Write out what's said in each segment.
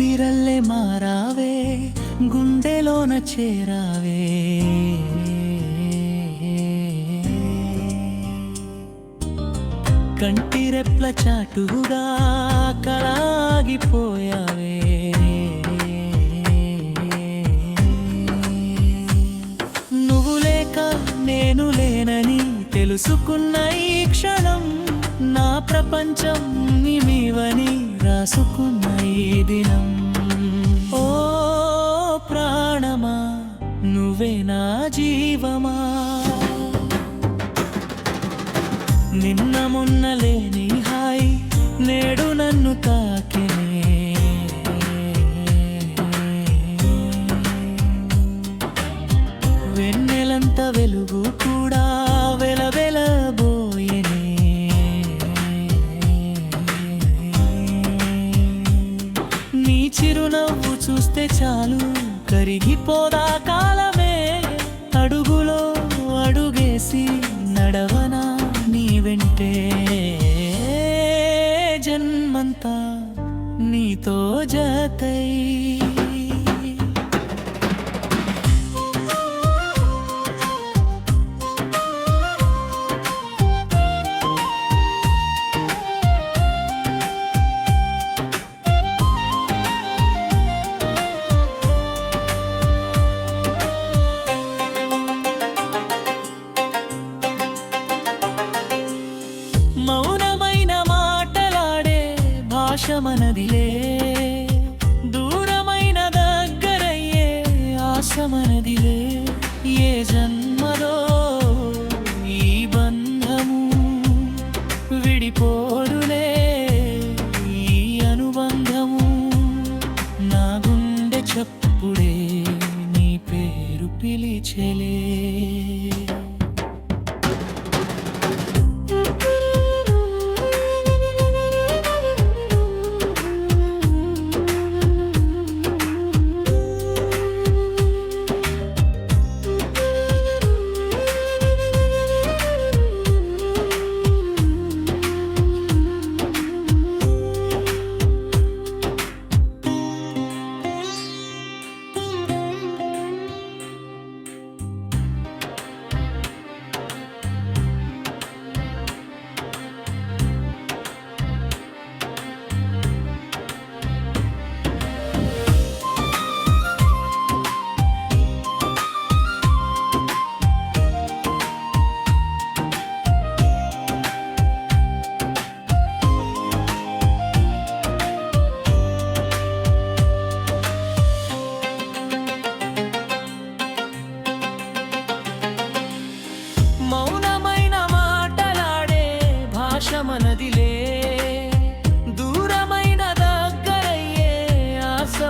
ఊపిరల్లే మారావే గుండెలోన చేరావే. కంటి రెప్ల చాటుగా కలాగిపోయావే నువ్వు లేక నేను లేనని తెలుసుకున్న ఈ క్షణం ప్రపంచం నీవని రాసుకున్న ఈ దినం. ఓ ప్రాణమా నువ్వే నా జీవమా. నిన్న మొన్న లేని హాయి నేడు నన్ను తా నీ చిరునవ్వు చూస్తే చాలు. కరిగిపోదా కాలమే. అడుగులో అడుగేసి నడవనా నీ వెంటే. జన్మంతా నీతో జతై ఆశమనదిలే మనదిలే దూరమైన దగ్గరయ్యే ఆశ మనదిలే ఏ జన్మలో ఈ బంధము విడిపోరులే? ఈ అనుబంధము నా గుండె చప్పుడే నీ పేరు పిలిచెలే.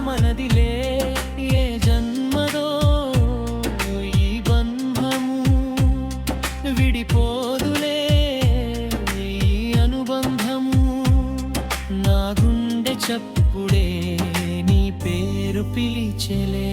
మనదిలే ఏ జన్మదో ఈ బంధము విడిపోదులే ఈ అనుబంధము. నా గుండె చప్పుడే నీ పేరు పిలిచెలే.